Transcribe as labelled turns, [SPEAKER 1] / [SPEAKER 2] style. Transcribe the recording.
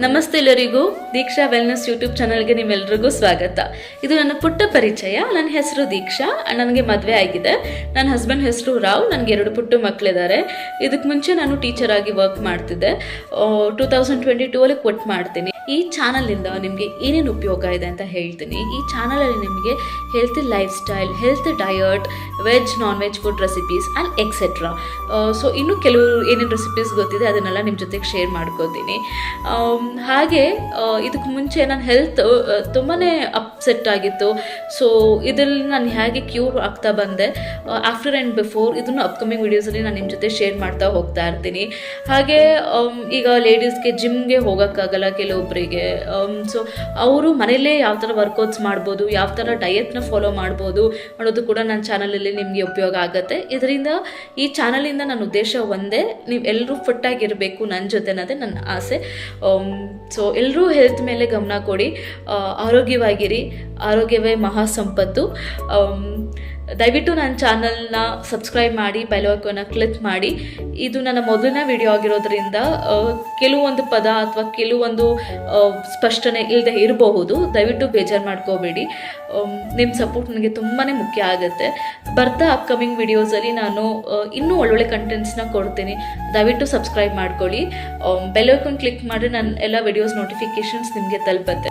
[SPEAKER 1] ನಮಸ್ತೆ ಎಲ್ಲರಿಗೂ. ದೀಕ್ಷಾ wellness YouTube ಚಾನಲ್ಗೆ ನಿಮ್ಮೆಲ್ರಿಗೂ ಸ್ವಾಗತ. ಇದು ನನ್ನ ಪುಟ್ಟ ಪರಿಚಯ. ನನ್ನ ಹೆಸರು ದೀಕ್ಷಾ. ನನಗೆ ಮದುವೆ ಆಗಿದೆ. ನನ್ನ ಹಸ್ಬೆಂಡ್ ಹೆಸರು ರಾವ್. ನನಗೆ ಎರಡು ಪುಟ್ಟ ಮಕ್ಕಳಿದ್ದಾರೆ ಇದಕ್ಕೆ ಮುಂಚೆ ನಾನು ಟೀಚರ್ ಆಗಿ ವರ್ಕ್ ಮಾಡ್ತಿದ್ದೆ. ಟೂ ತೌಸಂಡ್ ಟ್ವೆಂಟಿ ಟೂ ಅಲ್ಲಿ ಕೊಟ್ಟು ಮಾಡ್ತೀನಿ. ಈ ಚಾನಲಿಂದ ನಿಮಗೆ ಏನೇನು ಉಪಯೋಗ ಇದೆ ಅಂತ ಹೇಳ್ತೀನಿ. ಈ ಚಾನಲಲ್ಲಿ ನಿಮಗೆ healthy lifestyle health diet veg non veg food recipes and etcetera so ಇನ್ನೂ ಕೆಲವು ಏನೇನು ರೆಸಿಪೀಸ್ ಗೊತ್ತಿದೆ ಅದನ್ನೆಲ್ಲ ನಿಮ್ಮ ಜೊತೆಗೆ ಶೇರ್ ಮಾಡ್ಕೋತೀನಿ ಹಾಗೆ ಇದಕ್ಕೆ ಮುಂಚೆ ನನ್ನ ಹೆಲ್ತ್ ತುಂಬಾ ಅಪ್ಸೆಟ್ ಆಗಿತ್ತು. ಸೊ ಇದರಲ್ಲಿ ನಾನು ಹೇಗೆ ಕ್ಯೂರ್ ಆಗ್ತಾ ಬಂದೆ ಆಫ್ಟರ್ ಆ್ಯಂಡ್ ಬಿಫೋರ್ ಇದನ್ನು ಅಪ್ಕಮಿಂಗ್ ವೀಡಿಯೋಸಲ್ಲಿ ನಾನು ನಿಮ್ಮ ಜೊತೆ ಶೇರ್ ಮಾಡ್ತಾ ಹೋಗ್ತಾ ಇರ್ತೀನಿ. ಹಾಗೆ ಈಗ ಲೇಡೀಸ್ಗೆ ಜಿಮ್ಗೆ ಹೋಗೋಕ್ಕಾಗಲ್ಲ ಕೆಲವೊಬ್ಬರಿಗೆ ಸೊ ಅವರು ಮನೆಯಲ್ಲೇ ಯಾವ ಥರ ವರ್ಕೌಟ್ಸ್ ಮಾಡ್ಬೋದು ಯಾವ ಥರ ಡಯೆಟ್ನ ಫಾಲೋ ಮಾಡ್ಬೋದು ಅನ್ನೋದು ಕೂಡ ನನ್ನ ಚಾನಲಲ್ಲಿ ನಿಮಗೆ ಉಪಯೋಗ ಆಗುತ್ತೆ. ಇದರಿಂದ ಈ ಚಾನಲಿಂದ ನನ್ನ ಉದ್ದೇಶ ಒಂದೇ ನೀವು ಎಲ್ಲರೂ ಫಿಟ್ಟಾಗಿರಬೇಕು ನನ್ನ ಜೊತೆ ಅನ್ನೋದೇ ನನ್ನ ಆಸೆ. ಸೊ ಎಲ್ಲರೂ ಹೆಲ್ತ್ ಮೇಲೆ ಗಮನ ಕೊಡಿ ಆರೋಗ್ಯವಾಗಿರಿ ಆರೋಗ್ಯವೇ ಮಹಾ ಸಂಪತ್ತು ಆಮ್, ದಯವಿಟ್ಟು ನನ್ನ ಚಾನಲ್ನ ಸಬ್ಸ್ಕ್ರೈಬ್ ಮಾಡಿ ಬೆಲವಕನ್ನು ಕ್ಲಿಕ್ ಮಾಡಿ. ಇದು ನನ್ನ ಮೊದಲನೇ ವಿಡಿಯೋ ಆಗಿರೋದ್ರಿಂದ ಕೆಲವೊಂದು ಪದ ಅಥವಾ ಕೆಲವೊಂದು ಸ್ಪಷ್ಟನೆ ಇಲ್ಲದೆ ಇರಬಹುದು. ದಯವಿಟ್ಟು ಬೇಜಾರು ಮಾಡ್ಕೋಬೇಡಿ. ನಿಮ್ಮ ಸಪೋರ್ಟ್ ನನಗೆ ತುಂಬಾ ಮುಖ್ಯ ಆಗುತ್ತೆ. ಬರ್ತಾ ಅಪ್ಕಮಿಂಗ್ ವಿಡಿಯೋಸಲ್ಲಿ ನಾನು ಇನ್ನೂ ಒಳ್ಳೊಳ್ಳೆ ಕಂಟೆಂಟ್ಸ್ನ ಕೊಡ್ತೀನಿ. ದಯವಿಟ್ಟು ಸಬ್ಸ್ಕ್ರೈಬ್ ಮಾಡ್ಕೊಳ್ಳಿ. ಬೆಲ್ ಐಕಾನ್ ಕ್ಲಿಕ್ ಮಾಡಿ ನನ್ನ ಎಲ್ಲ ವಿಡಿಯೋಸ್ ನೋಟಿಫಿಕೇಶನ್ಸ್ ನಿಮಗೆ ತಲುಪತ್ತೆ.